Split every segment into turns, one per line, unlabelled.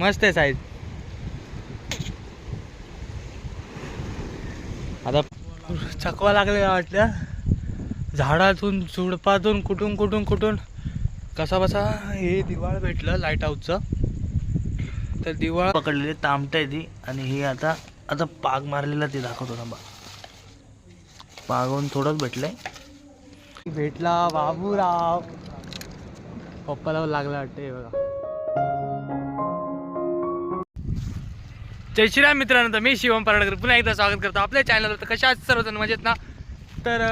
मस्त आहे साईज आता चकवा लागले वाटल्या झाडातून झुडपातून कुठून कुठून कुठून? कसा बसा? हे दिवाळ भेटलं लाइट हाऊसचं तर दिवाळ पकडलेली तामटं ती. आणि हे आता आता पाग मारलेला ते दाखवतो थांबा. पागवून थोडंच भेटलंय. भेटला बाबूराव. पप्पाला लागला वाटतं हे बघा. जय श्रीराम मित्रांनो तर मी शिवम पराडकर पुन्हा एकदा स्वागत करतो आपल्या चॅनलवर तर कशा आहेत सर्वजण? मजेत ना? तर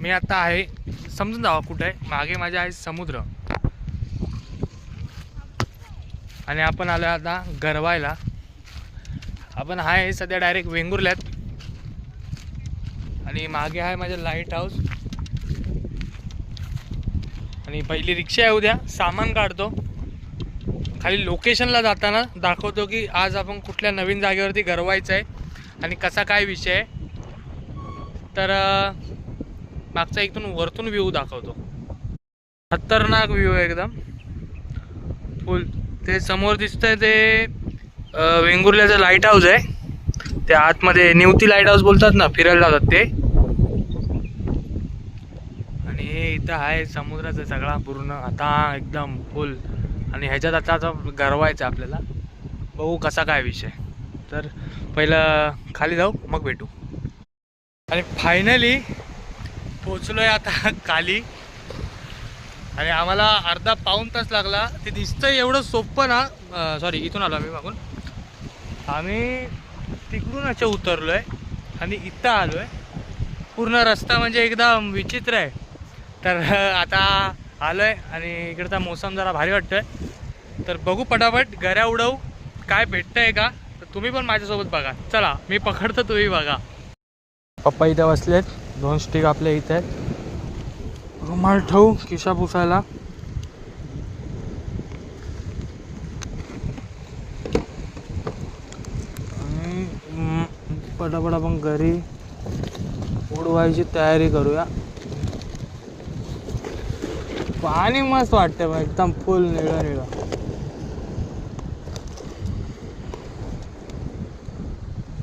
मी आता आहे समजून जावा कुठं आहे. मागे माझे आहे समुद्र. आणि आपण आलो आता गरवायला. आपण आहे सध्या डायरेक्ट वेंगुर्ल्यात. आणि मागे आहे माझं लाइट हाऊस आणि पहिली रिक्षा आहे उद्या. सामान काढतो. खाली लोकेशनला जाताना दाखवतो की आज आपण कुठल्या नवीन जागेवरती गरवायचं आहे आणि कसा काय विषय आहे. तर मागचा इथून वरतून व्ह्यू दाखवतो. खतरनाक व्ह्यू आहे एकदम. फुल ते समोर दिसतंय ते वेंगुर्ल्याचं लाइट हाऊस आहे ते आतमध्ये निवती लाइट हाऊस बोलतात ना फिरायला जातात ते. आणि हे इथं आहे समुद्राचा सगळा पूर्ण आता एकदम फुल आणि ह्याच्यात आता आता गरवायचं आपल्याला. बघू कसा काय विषय. तर पहिलं खाली जाऊ मग भेटू. आणि फायनली पोचलो आहे आता खाली. आणि आम्हाला अर्धा पाऊण तास लागला. ते दिसतं एवढं सोपं ना. सॉरी इथून आलो आम्ही मागून. आम्ही तिकडून असे उतरलो आहे आणि इथं आलो आहे पूर्ण रस्ता म्हणजे एकदम विचित्र आहे. तर आता आलो आहे आणि इकडचा मोसम जरा भारी वाटतोय. तर बघू पटापट गऱ्या उडवू काय भेटतंय का? तर तुम्ही पण माझ्यासोबत बघा. चला मी पकडतो तुम्ही बघा. पप्पा इथे बसलेत दोन स्टिक आपल्या इथे. आहेत रुमाल ठेवू किशा पुसायला. पटापट आपण घरी उडवायची तयारी करूया. पाणी मस्त वाटतं बा एकदम फुल निळं निळं.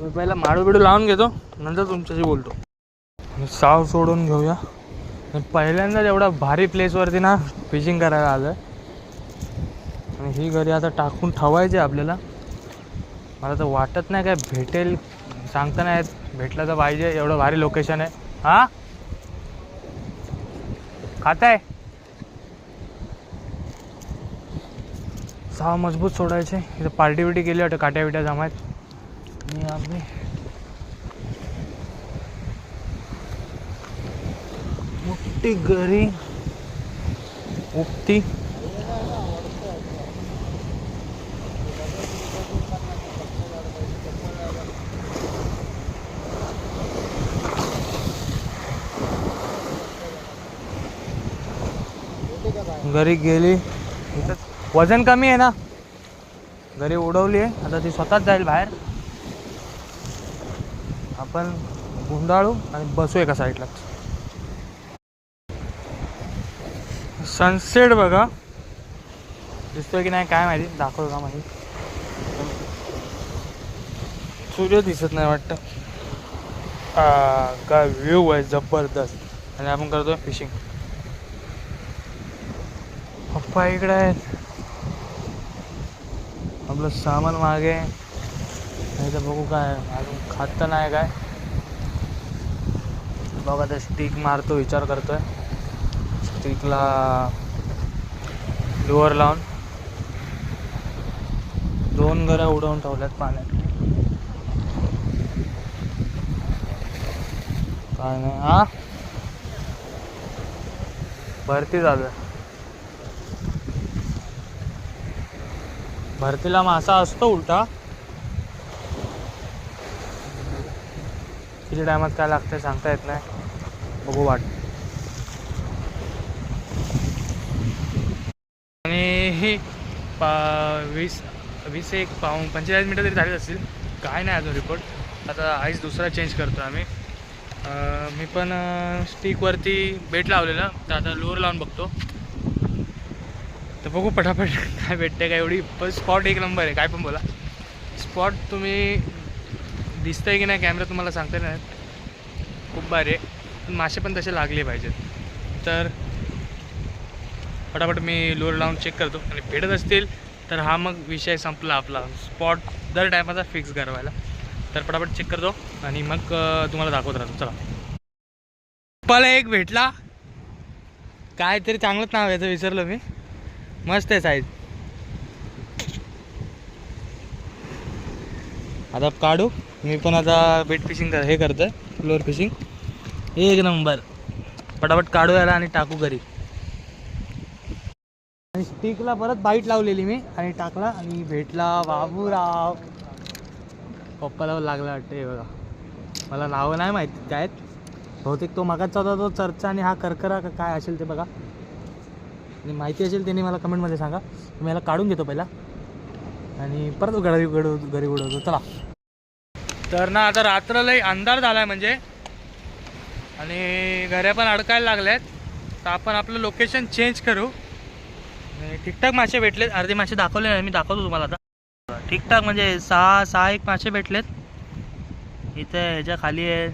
मी पहिला माडू बिडू लावून घेतो नंतर तुमच्याशी बोलतो. साव सोडून घेऊया. पहिल्यांदाच एवढा भारी प्लेसवरती ना फिशिंग करायला आलं आणि ही घरी आता टाकून ठेवायची आहे आपल्याला. मला तर वाटत नाही काय भेटेल सांगता नाही भेटलं तर पाहिजे एवढं भारी लोकेशन आहे. हा? खाताय? सहा मजबूत सोडायचे इथं. पार्टी बिटी केली वाटतं काट्या विट्या जमायत. आणि आम्ही मोठी घरी. उपती घरी गेली. इथं वजन कमी आहे ना? घरी उडवली आहे आता ती स्वतःच जाईल बाहेर. आपण गुंडाळू आणि बसू एका साईडला. सनसेट बघा. दिसतोय की नाही काय माहिती? दाखवतो का माहिती? सूर्य दिसत नाही वाटतं. काय व्ह्यू आहे जबरदस्त. आणि आपण करतोय फिशिंग पप्पा इकडे आहेत. आपलं सामान मागे नाही तर बघू काय अजून खात तर नाही काय बघा ते स्टिक मारतो विचार करतोय स्टिकला लोअर लावून दोन घरं उडवून ठेवल्यात पाण्यात. काय नाही हा? भरती झालं. भरतीला मासा असतो उलटा. किती टायमात काय लागतंय सांगता येत नाही. बघू वाट. आणि ही पा वीस वीस एक पाऊन पंचेचाळीस मिनटं तरी झालीच असतील. काय नाही अजून रिपोर्ट आता आईस दुसरा चेंज करतो आम्ही. मी पण स्टिकवरती बेट लावलेलं. तर आता लोअर लावून बघतो. तर बघू पटापट काय भेटते काय एवढी पण स्पॉट एक नंबर आहे काय पण बोला. स्पॉट तुम्ही दिसतंय की नाही कॅमेरा तुम्हाला सांगता नाही खूप भारी आहे. पण मासे पण तसे लागले पाहिजेत. तर फटाफट मी लोअर लावून चेक करतो. आणि भेटत असतील तर हा मग विषय संपला आपला. स्पॉट दर टायमाचा फिक्स करवायला. तर फटाफट चेक करतो. आणि मग तुम्हाला दाखवत राहतो. चला. पल एक भेटला. काय तरी चांगलंच नाव याचं विसरलं मी. मस्त आहे साईज आता काढू. मी पण आता बेट फिशिंग कर हे करतोय फ्लोअर फिशिंग एक नंबर. पटापट काढू याला आणि टाकू घरी. आणि स्टिकला परत बाईट लावलेली मी आणि टाकला आणि भेटला. बाबूराव. पप्पाला लागला वाटतं हे बघा. मला नावं नाही माहिती काय आहेत. बहुतेक तो मागाचा होता तो चर्चा आणि हा करकरा काय असेल ते बघा. आणि माहिती असेल त्यांनी मला कमेंटमध्ये सांगा. मी याला काढून घेतो पहिला. आणि परत घरी घडव घरी उडवतो. चला. तर ना आता रात्र लई अंधार झाला आहे म्हणजे. आणि घऱ्या पण अडकायला लागल्यात. तर आपण आपलं लोकेशन चेंज करू. ठीकठाक मासे भेटलेत. अर्धे मासे दाखवले नाही मी दाखवतो तुम्हाला आता. ठीकठाक म्हणजे सहा सहा एक मासे भेटलेत. इथे ह्याच्या खाली आहे.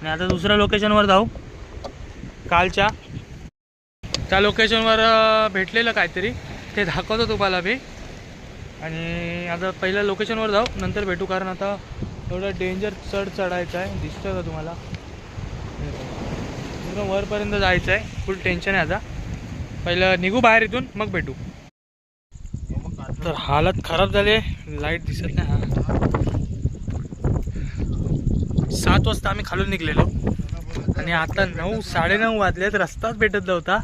आणि आता दुसऱ्या लोकेशनवर जाऊ. कालच्या. त्या लोकेशनवर भेटलेलं काहीतरी. ते दाखवतो तुम्हाला मी. आणि आता पहिल्या लोकेशनवर जाऊ. नंतर भेटू कारण आता थोडं डेंजर चढ चढायचं आहे. दिसतं का तुम्हाला? एकदम वरपर्यंत जायचं आहे. फुल टेन्शन आहे आता. पहिलं निघू बाहेर इथून मग भेटू. तर हालत खराब झाली लाइट दिसत नाही. हा. सात वाजता आम्ही खालून निघलेलो. आणि आता नऊ साडेनऊ वाजलेत. रस्ताच भेटत नव्हता.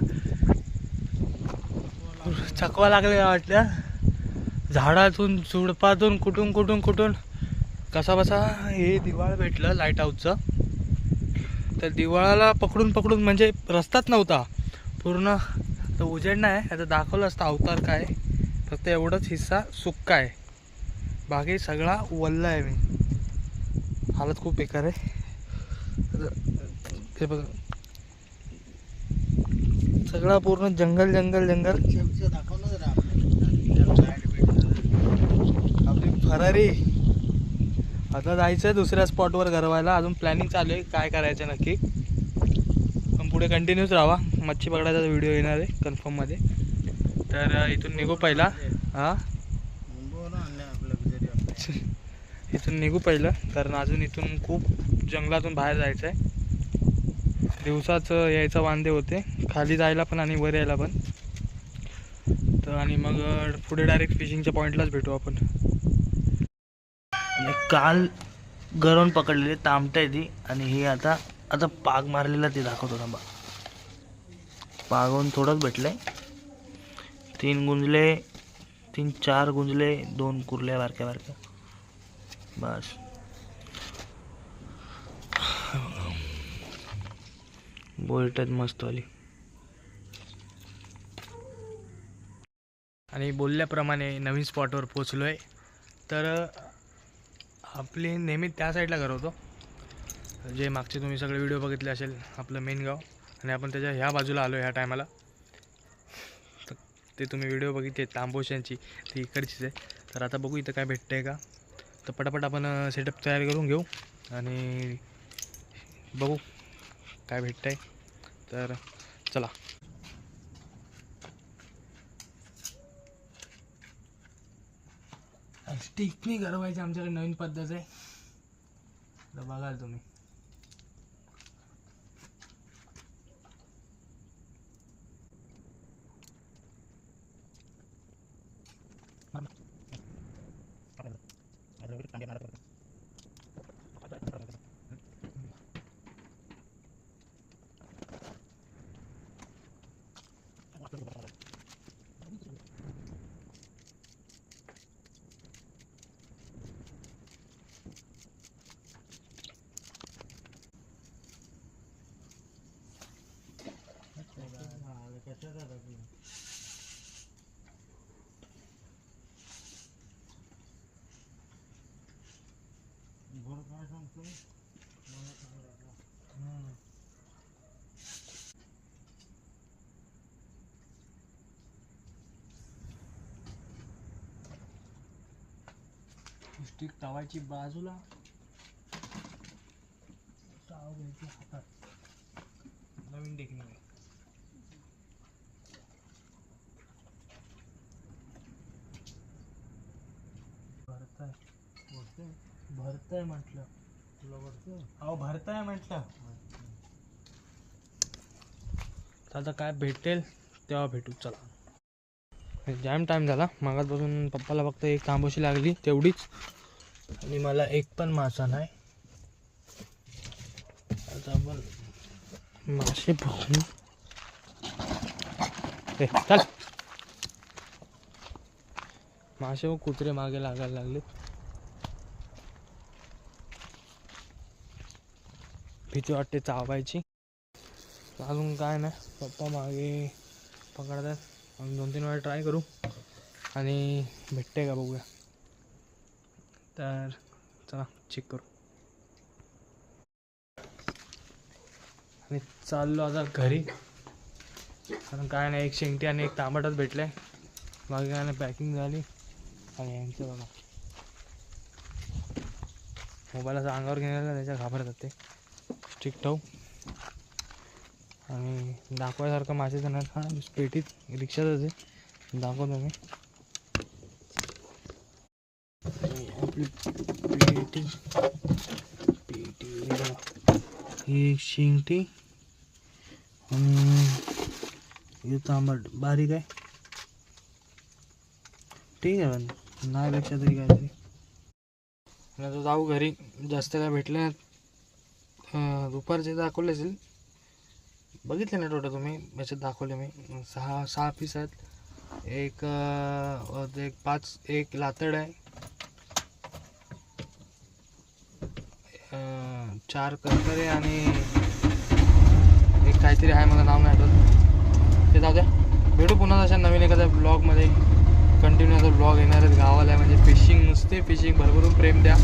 थकवा लागलेला वाटल्या. झाडातून झुडपातून कुठून कुठून कुठून. कसा बसा हे दिवाळ भेटलं लाइट हाऊसचं तर दिवाळाला पकडून पकडून म्हणजे रस्ताच नव्हता. पूर्ण तर उजेड नाही आता दाखवलं असतं अवतार काय. फक्त एवढंच हिस्सा सुक्का आहे. बाकी सगळा वल्ला आहे मी. हालत खूप बेकार आहे. हे बघा. सगळा पूर्ण जंगल जंगल जंगल. आपली फरारी आता जायचं आहे दुसऱ्या स्पॉटवर गरवायला अजून प्लॅनिंग चालू आहे. काय करायचं नक्की? पण पुढे कंटिन्यूच राहा मच्छी पकडायचा व्हिडिओ येणार आहे कन्फर्ममध्ये तर इथून निघू पहिला. हां? इथून निघू पहिलं. कारण अजून इथून खूप जंगलातून बाहेर जायचं आहे दिवसाचं यायचं वांदे होते. खाली जायला पण आणि वर यायला पण. तर आणि मग पुढे डायरेक्ट फिशिंगच्या पॉईंटलाच भेटू आपण. काल गरवून पकडलेली तामटाय ती आणि ही आता आता पाग मारलेला ते दाखवतो थांबा. पागवून थोडंच भेटलंय तीन गुंजले तीन चार गुंजले दोन कुरल्या बारक्या बारक्या. बस. बोलतात आली आणि बोलल्याप्रमाणे नवीन स्पॉटवर पोचलो आहे तर आपली नेहमी त्या साईडला घर होतो जे मागचे तुम्ही सगळे व्हिडिओ बघितले असेल आपलं मेन गाव. आणि आपण त्याच्या ह्या बाजूला आलो ह्या टायमाला तर ते तुम्ही व्हिडिओ बघितले तांबोशांची ती इकडचीच आहे. तर आता बघू इथं काय भेटतं आहे का. तर पटापट आपण सेटअप तयार करून घेऊ. आणि बघू काय भेटतं आहे तर चला. स्टिकनी गरवायची आमच्याकडे नवीन पद्धत आहे. तर बघाल तुम्ही. स्टिक तवायची बाजूला. भरताय म्हटलं. तुला भरतोय? अहो भरताय म्हटलं. आता काय भेटेल तेव्हा भेटू चला. जाम टाईम झाला. मागातपासून पप्पाला फक्त एक तांबोशी लागली तेवढीच. आणि मला एक पण मासा नाही. आता आपण मासे बघू चल. मासे व कुत्रे मागे लागायला लागले भीती वाटते चावायची. अजून काय नाही पप्पा मागे पकडतात. अजून दोन तीन वेळा ट्राय करू आणि भेटते का बघूया. तर चला चेक करू. आणि चाललो आता घरी. कारण काय नाही एक शेंगटी आणि एक तांबटच भेटले. मागे काय नाही पॅकिंग झाली. आणि यांचं बघा. मोबाईल अंगावर घेण्याला त्याच्या घाबरतात ते. ठीक ठेवू आणि दाखवायसारखं मासे नाही हा पेटीत रिक्षातच आहे. दाखवतो मी आपली पेटी. पेटी. ही एक शिंगटी. आणि हे तांबट. बारीक आहे. ठीक आहे पण नाही लक्षात तरी काहीतरी. आता जाऊ घरी. जास्त काय भेटले नाहीत. दुपारचे दाखवले असेल बघितले ना टोटल तुम्ही? याच्यात दाखवले मी. सहा सहा पीस आहेत. एक एक पाच एक लातड आहे. चार करकरे आणि एक काहीतरी आहे मला नाव नाही आठवत. ते जाऊ द्या. भेटू पुन्हा तशा नवीन एखाद्या ब्लॉगमध्ये कंटिन्यू असा ब्लॉग येणार आहेत गावाला म्हणजे फिशिंग नुसते फिशिंग भरभरून प्रेम द्या.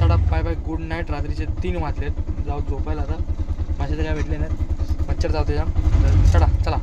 तडा बाय बाय गुड नाईट रात्रीचे तीन वाजलेत. जाऊ झोपायला आता. मासे तर काय भेटले नाहीत. मच्छर जाऊ त्याच्या तर चला चला.